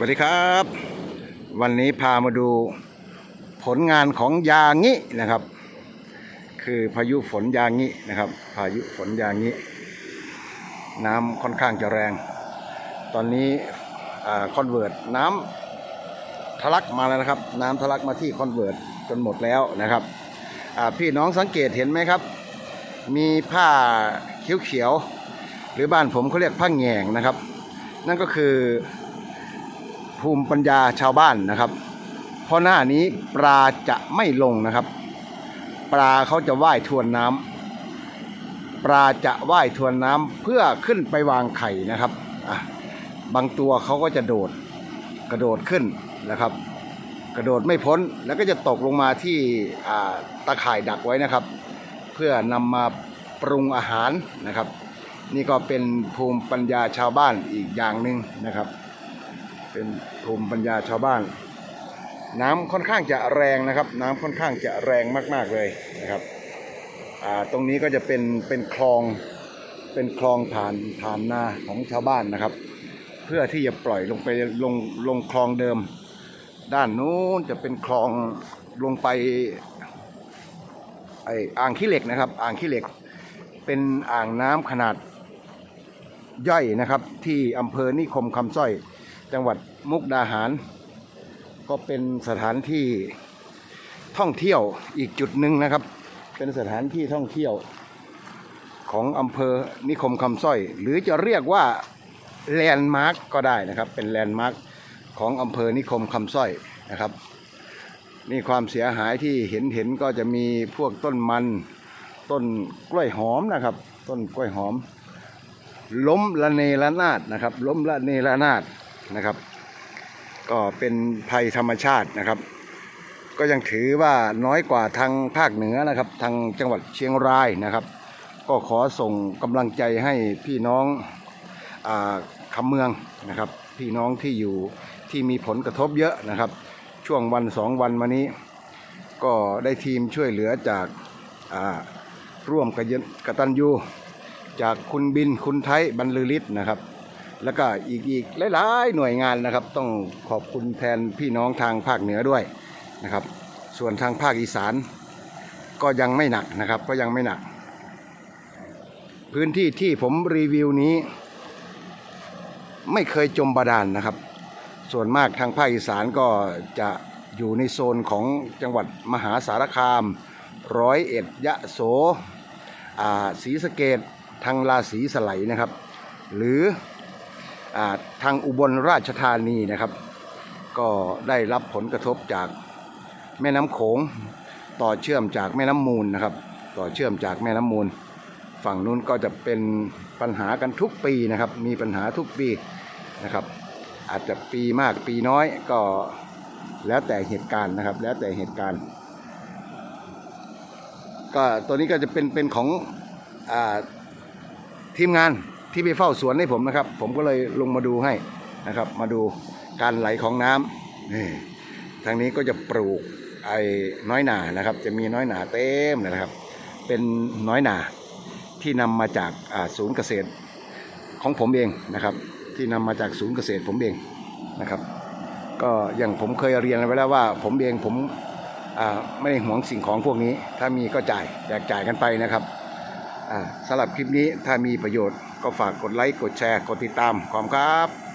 สวัสดีครับ วันนี้พามาดูผลงานของยางินะครับ คือพายุฝนยางินะครับ พายุฝนยางิน้ำค่อนข้างจะแรง ตอนนี้คอนเวิร์ตน้ำทะลักมาแล้วนะครับ น้ำทะลักมาที่คอนเวิร์ตจนหมดแล้วนะครับพี่น้องสังเกตเห็นไหมครับ มีผ้าเขียวๆหรือบ้านผมเขาเรียกผ้าแงงนะครับ นั่นก็คือ ภูมิปัญญาชาวบ้านนะครับ เพราะหน้านี้ปลาจะไม่ลงนะครับ ปลาเขาจะว่ายทวนน้ำปลาจะว่ายทวนน้ำเพื่อขึ้นไปวางไข่นะครับบางตัวเขาก็จะโดดกระโดดขึ้นนะครับ กระโดดไม่พ้นแล้วก็จะตกลงมาที่ตะข่ายดักไว้นะครับ เพื่อนำมาปรุงอาหารนะครับ นี่ก็เป็นภูมิปัญญาชาวบ้านอีกอย่างหนึ่งนะครับ เป็นภูมิปัญญาชาวบ้าน น้ำค่อนข้างจะแรงนะครับ น้ำค่อนข้างจะแรงมาก ๆเลยนะครับตรงนี้ก็จะเป็นเป็นคลองเป็นคลองผ่านผ่านนาของชาวบ้านนะครับ เพื่อที่จะปล่อยลงไปลงลงคลองเดิม ด้านนู้นจะเป็นคลองลงไปไออ่างขี้เหล็กนะครับ อ่างขี้เหล็ก เป็นอ่างน้ำขนาดย่อยนะครับ ที่อำเภอนิคมคำสร้อย จังหวัดมุกดาหาร ก็เป็นสถานที่ท่องเที่ยวอีกจุดหนึ่งนะครับ เป็นสถานที่ท่องเที่ยวของอำเภอนิคมคำสร้อย หรือจะเรียกว่าแลนด์มาร์กก็ได้นะครับ เป็นแลนด์มาร์กของอำเภอนิคมคำสร้อยนะครับ นี่ความเสียหายที่เห็นเห็นก็จะมีพวกต้นมัน ต้นกล้วยหอมนะครับ ต้นกล้วยหอม ล้มละเนระนาดนะครับ ล้มละเนระนาด นะครับ ก็เป็นภัยธรรมชาตินะครับ ก็ยังถือว่าน้อยกว่าทางภาคเหนือนะครับ ทางจังหวัดเชียงรายนะครับ ก็ขอส่งกำลังใจให้พี่น้องอาคำเมืองนะครับ พี่น้องที่อยู่ที่มีผลกระทบเยอะนะครับ ช่วงวันสองวันมานี้ ก็ได้ทีมช่วยเหลือจาการ่วมกยนกตันยูจากคุณบินคุณไทยบรรลือฤทธิ์นะครับ แล้วก็อีกอีกหลายๆหน่วยงานนะครับ ต้องขอบคุณแทนพี่น้องทางภาคเหนือด้วยนะครับ ส่วนทางภาคอีสานก็ยังไม่หนักนะครับก็ยังไม่หนัก พื้นที่ที่ผมรีวิวนี้ ไม่เคยจมบาดาลนนะครับ ส่วนมากทางภาคอีสานก็จะอยู่ในโซนของจังหวัดมหาสารคาม ร้อยเอ็ดยะโสศรีสะเกดทางราศีสไลนะครับ หรือ ทางอุบลราชธานีนะครับ ก็ได้รับผลกระทบจากแม่น้ำโขงต่อเชื่อมจากแม่น้ำมูลนะครับ ต่อเชื่อมจากแม่น้ำมูล ฝั่งนู้นก็จะเป็นปัญหากันทุกปีนะครับ มีปัญหาทุกปีนะครับ อาจจะปีมากปีน้อยก็แล้วแต่เหตุการณ์นะครับ แล้วแต่เหตุการณ์ ก็ตัวนี้ก็จะเป็นเป็นของอทีมงาน ที่ไปเฝ้าสวนให้ผมนะครับ ผมก็เลยลงมาดูให้นะครับ มาดูการไหลของน้ำนี่ทางนี้ก็จะปลูกไอ้น้อยหนานะครับ จะมีน้อยหนาเต็มเลยนะครับ เป็นน้อยหนาที่นำมาจากศูนย์เกษตรของผมเองนะครับ ที่นำมาจากศูนย์เกษตรผมเองนะครับ ก็อย่างผมเคยเรียนไว้แล้วว่า ผมเองผมไม่ได้หวงสิ่งของพวกนี้ ถ้ามีก็จ่ายแจกจ่ายกันไปนะครับสำหรับคลิปนี้ถ้ามีประโยชน์ ก็ฝากกดไลค์ กดแชร์ กดติดตามขอบคุณครับ